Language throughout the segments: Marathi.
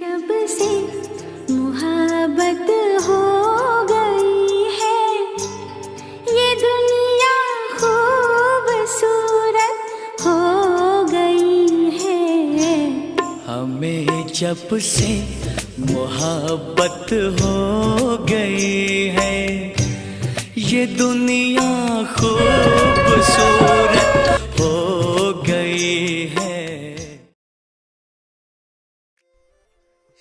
जब से मुहब्बत हो गई है, ये दुनिया खूबसूरत हो गई है। हमें जब से मोहब्बत हो गई है, ये दुनिया खूबसूरत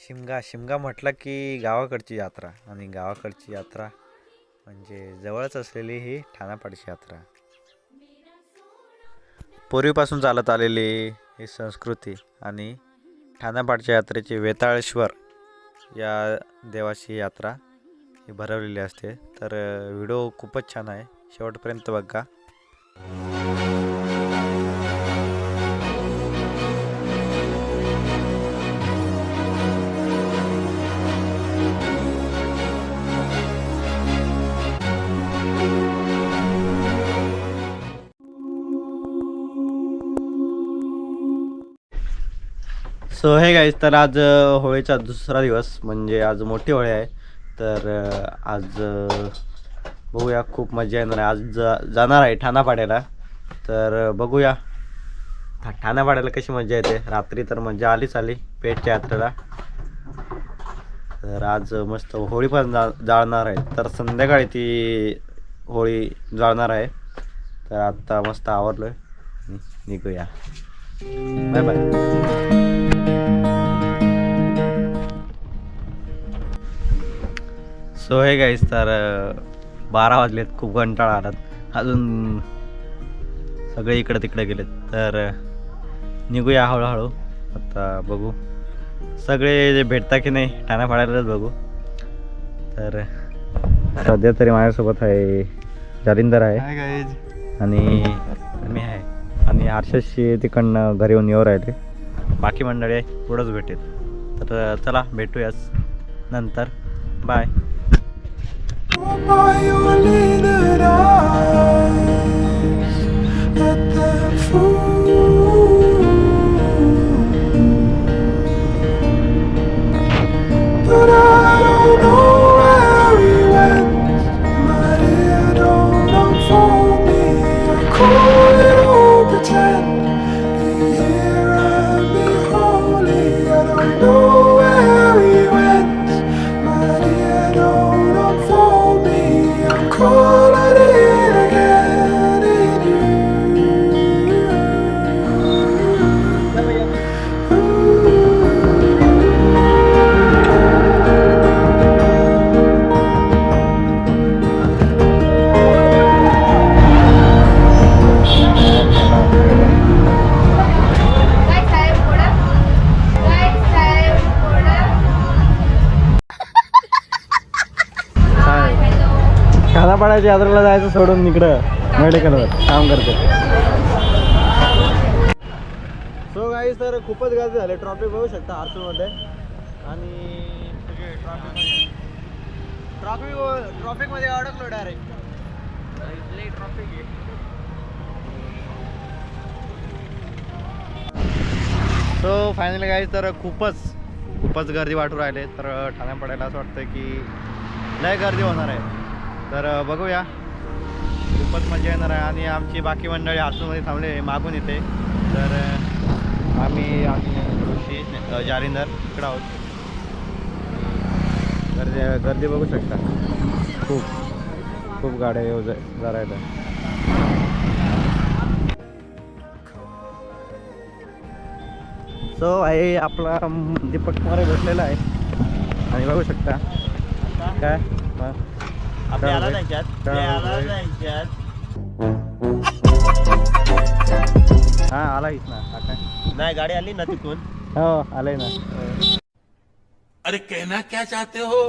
शिमगा शिमगा म्हटलं की गावाकडची यात्रा आणि गावाकडची यात्रा म्हणजे जवळच असलेली ही ठाणापाडची यात्रा. पूर्वीपासून चालत आलेली ही संस्कृती आणि ठाणापाडच्या यात्रेची वेताळेश्वर या देवाची यात्रा ही भरवलेली असते. तर व्हिडिओ खूपच छान आहे. शेवटपर्यंत बघा. सो हे गाईज तर आज होळीचा दुसरा दिवस म्हणजे आज मोठी होळी आहे. तर आज बघूया खूप मजा येणार आहे. आज जा जाणार आहे ठाणापाड्याला. तर बघूया. ठा ठाणापाड्याला कशी मजा येते? रात्री तर मजा आलीच आली पेठच्या यात्रेला. तर आज मस्त होळी पण जा जाळणार आहे. तर संध्याकाळी ती होळी जाळणार आहे. तर आत्ता मस्त आवडलं आहे निघूया. Bye bye. So hey guys तर बारा वाजलेत खूप कंटाळा आलात. अजून सगळे इकडं तिकडे गेलेत. तर निघूया हळूहळू. आता बघू. सगळे जे भेटता की नाही ठाण्यापाड्यालाच बघू. तर सध्या तरी माझ्यासोबत आहे जालिंदर आहे. आणि मी आहे. आणि हर्षदशी तिकडनं घरी येऊन येऊ राहिले. बाकी मंडळी आहे पुढंच भेटेल. तर चला भेटूयाच नंतर. Bye by your lidded eyes. Let them fool. महाराज यात्रेला जायचं सोडून इकडं मेडिकलवर काम करते. सो गाईज तर खूपच गर्दी झाली. ट्रॉफिक बघू शकता आरसूमध्ये. आणि ट्रॉफिक ट्रॉफिक ट्रॉफिकमध्ये अडकलो डायरेक्ट ट्रॉफिक आहे सो फायनली काही तर खूपच खूपच गर्दी वाटू राहिले. तर ठाण्यापाड्याला असं वाटतं की लय गर्दी होणार आहे. तर बघूया. खूपच मजा येणार आहे आणि आमची बाकी मंडळी आसूमध्ये थांबले मागून येते. तर आम्ही आम्ही ऋषी जारिंदर इकडं आहोत. गर्दी गर्दी बघू शकता. खूप खूप गाड्या येऊ जा जा सो आहे आपला दीपक कुमार भेटलेला आहे. आणि बघू शकता. काय? मग काय होतंय? काय होतंय? हा आला इथं ना हा काय? नाही गाडी आली ना तिथून. हो आलाय ना. अरे कहना क्या चाहते हो?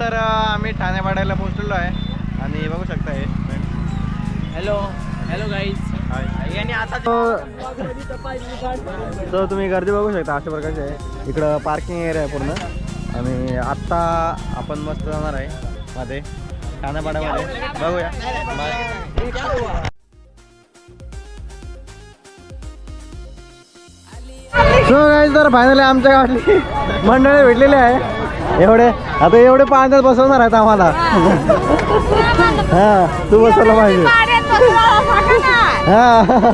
तर अं, आम्ही ठाणेपाड्याला पोहोचलेलो आहे. आणि बघू शकता हे. हॅलो हॅलो गाईज आणि आता तो तुम्ही गर्दी बघू शकता अशा प्रकारचे आहे. इकडं पार्किंग एरिया आहे पूर्ण. आणि आत्ता आपण मस्त जाणार आहे. मध्ये. ठाण्यापाड्यामध्ये बघूया. सो गाईज तर फायनली आमच्या गावातली मंडळी भेटलेली आहे. एवढे आता एवढे पाण्यात बसवणार आहेत आम्हाला. हा. तू बसवलं पाहिजे. हा.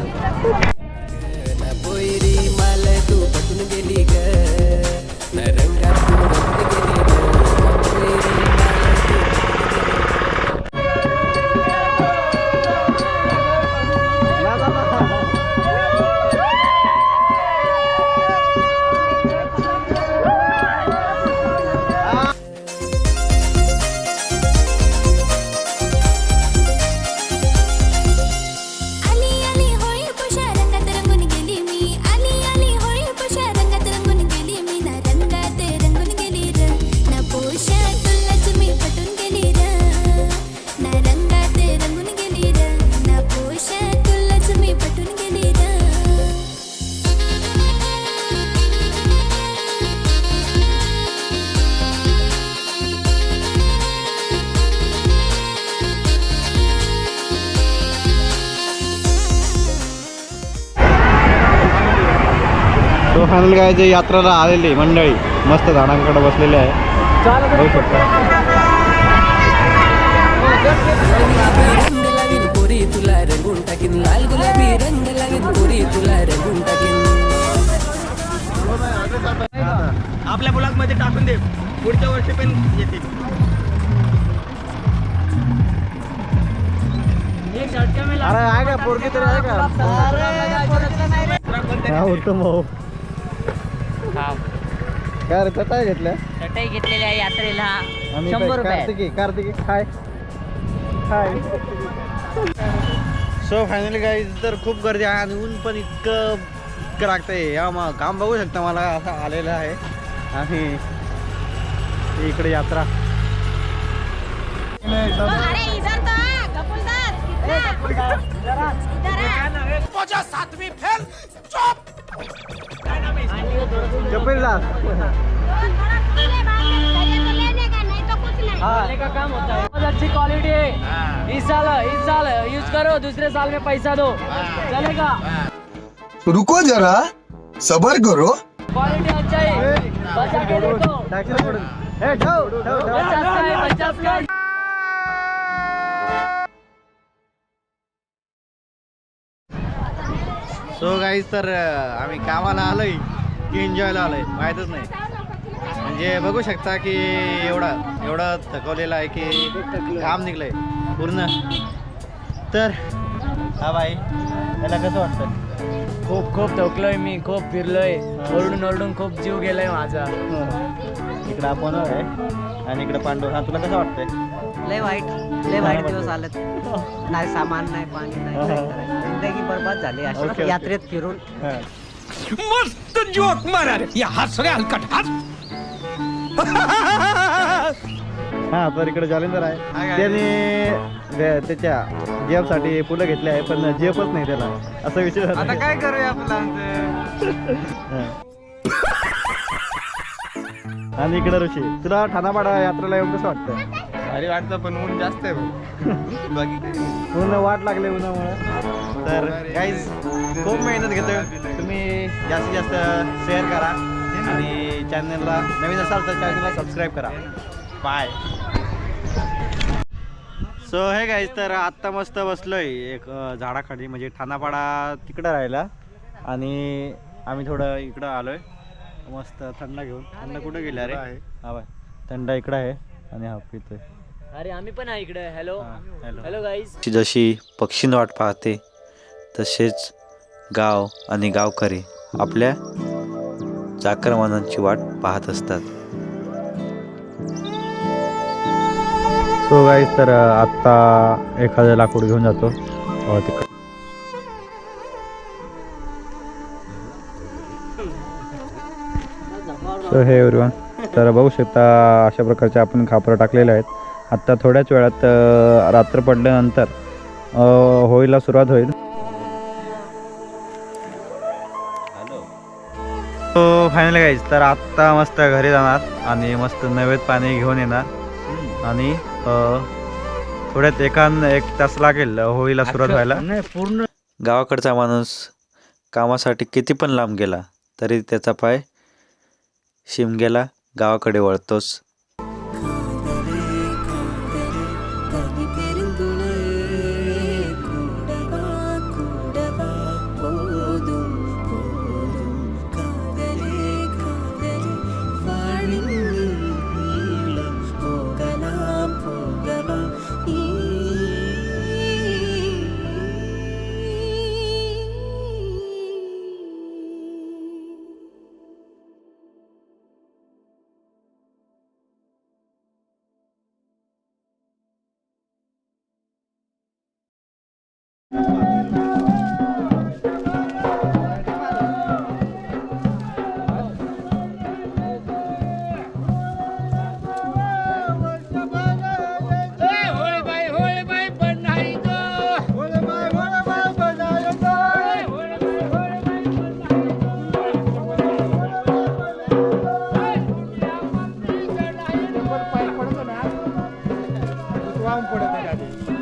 जे यात्रेला आलेली मंडळी. मस्त झाडांकडे बसलेले आहे. बघू शकता. रंग लावीन पोरी तुला रंगून टाकीन लाल गुलाबी रंग लावीन पोरी तुला रंगून टाकीन आपल्या ब्लॉगमध्ये टाकून दे. पुढच्या वर्षी पण येतील. अरे आहे का? पोरगी तरी आहे का? उत्तम भाऊ. काय रे चटाई घेतल्या. चटई घेतलेली आहे यात्रेला. आणि शंभर रुपये. कार्तिकी कार्तिकी काय काय सो फायनली गाईज तर खूप गर्दी आहे आणि ऊन पण इतकं इतकं लागतंय. या मग काम बघू शकता मला असं आलेलं आहे. आणि इकडे यात्रा. अरे इधर खाने का काम होता? है बहुत अच्छी क्वालिटी है. इस साल इस साल यूज करो दूसरे साल में पैसा दो. चलेगा रुको जरा सबर करो. क्वालिटी अच्छा है बचा के देखो सो गाईज तर आम्ही कामाला आलोय की एन्जॉयला आलोय माहीतच नाही. म्हणजे बघू शकता की एवढा एवढा थकवलेला आहे की घाम निघलंय पूर्ण. तर हा बाई त्याला कसं वाटतं खूप खूप थकलोय मी खूप फिरलोय. ओरडून ओरडून खूप जीव गेलाय माझा. इकडं आपण आहे आणि इकडं पांडू हा तुला कसं वाटतंय? लय वाईट लय वाईट दिवस आलेत. नाही सामान नाही पाणी नाही. जिंदगी बरबाद झाली. अशी यात्रेत फिरून. मस्त जोक मारा या हस रे हलकट हस. हा तर इकडे जालिंदर आहे. त्याने त्या- त्याच्या जेबसाठी फुलं घेतले आहे पण जेबच नाही त्याला. असं विचार आता काय करूया आणि इकडे ऋषी तुला ठाणापाडा यात्रेला येऊन कसं वाटतं भारी वाटतं पण ऊन जास्त आहे भाऊ बाकी काही नाही. ऊन वाट लागले उन्हामुळे. तर गाईज खूप मेहनत घेतोय. तुम्ही जास्तीत जास्त शेअर करा आणि चॅनलला नवीन असाल तर चॅनलला सबस्क्राईब करा. बाय सो हे गाईज तर आत्ता मस्त बसलोय. एक अं, झाडाखाली म्हणजे ठाणापाडा तिकडं राहिला आणि आम्ही थोडं इकडं आलोय. मस्त थंड घेऊन. थंड कुठं गेला? रे हा बाय. थंड इकडं आहे आणि हा पितोय अरे आम्ही पण आहे इकडे. हॅलो हॅलो हॅलो गाईज जशी पक्षींना वाट पाहते तसेच गाव आणि गावकरी आपल्या चाकरमानांची वाट पाहत असतात. सो गाईज तर आत्ता एखादं लाकूड घेऊन जातो. तिकडं सो हे एव्हरीवन तर बघू शकता अशा प्रकारचे आपण खापरं टाकलेले आहेत. आत्ता थोड्याच वेळात रात्र पडल्यानंतर होळीला सुरुवात होईल. तो फायनल गाईज तर आत्ता मस्त घरी जाणार आणि मस्त नैवेद्य पाणी घेऊन येणार. आणि थोड्यात एका एक तास लागेल होळीला सुरुवात व्हायला. पूर्ण गावाकडचा माणूस कामासाठी किती पण लांब गेला तरी त्याचा पाय शिमग्याला गावाकडे वळतोच पडत आहे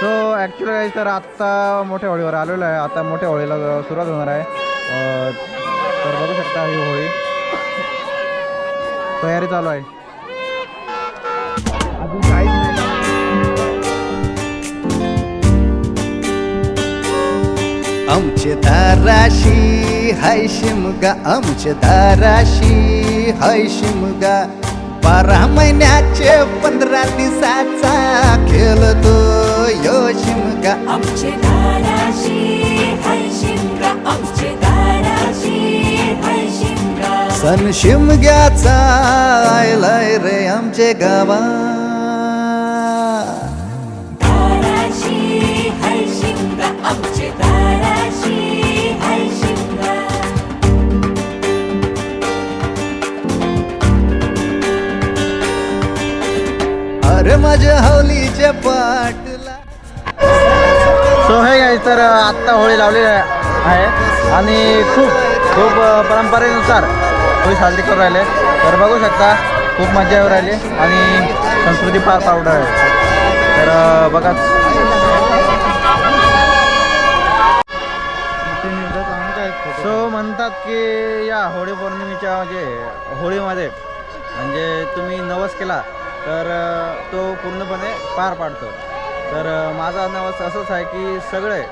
सो ॲक्च्युली तर आत्ता मोठ्या होळीवर आलेलो आहे. आता मोठ्या होळीला सुरुवात होणार आहे. तर बघू शकता ही होळी तयारी चालू आहे. अजून काहीच नाही. आमचे दाराशी हाय शिमगा. आमचे दाराशी हाय शिमगा. बारा महिन्याचे पंधरा दिवसाचा खेळतो यो शिमगा आमचे दाराशी हाय शिमगा आमचे दाराशी हाय शिमगा सण शिमग्याचा आयलाय रे आमचे गावा. दाराशी हाय शिमगा आमचे दाराशी हाय शिमगा अरे माझ्या हवलीच्या पाटला सो हे गाईज तर आत्ता होळी लावलेली आहे. आणि खूप खूप परंपरेनुसार होळी साजरी करून राहिले. तर बघू शकता खूप मजा येऊ राहिली आणि संस्कृती फार पावडर आहे. तर बघा. सो म्हणतात की या होळी पौर्णिमेच्या म्हणजे होळीमध्ये म्हणजे तुम्ही नवस केला तर तो पूर्णपणे पार पाडतो. तर माझा नवस असंच आहे की सगळे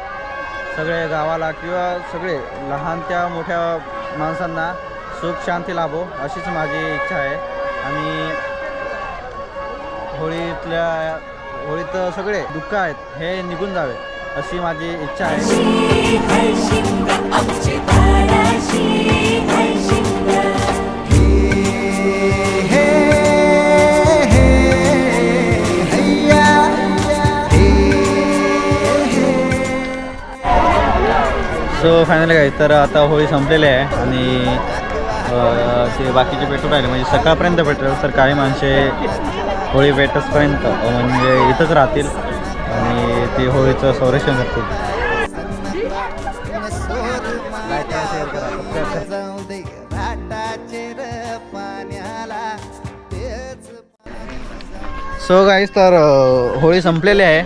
सगळे गावाला किंवा सगळे लहान त्या मोठ्या माणसांना सुख शांती लाभो अशीच माझी इच्छा आहे. आणि होळीतल्या होळीत सगळे दुःख आहेत हे निघून जावे अशी माझी इच्छा आहे. सो फायनली काय तर आता होळी संपलेली आहे आणि ते बाकीचे पेट्रोल राहिले म्हणजे सकाळपर्यंत पेट्रोल तर काही माणसे होळी पेटसपर्यंत म्हणजे इथंच राहतील आणि ते होळीचं संरक्षण करतील. सो गाईज तर होळी संपलेली आहे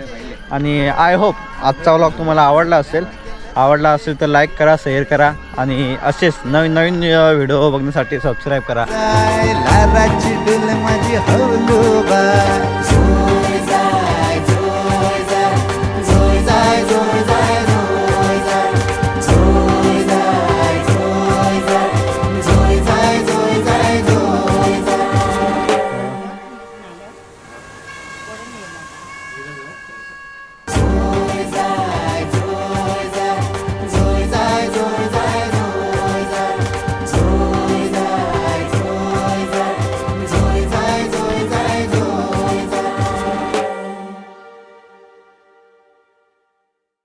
आणि आय होप आजचा व्लॉग तुम्हाला आवडला असेल. आवडला असेल तर लाईक करा शेअर करा आणि असेच नवीन नवीन व्हिडिओ बघण्यासाठी सबस्क्राईब करा.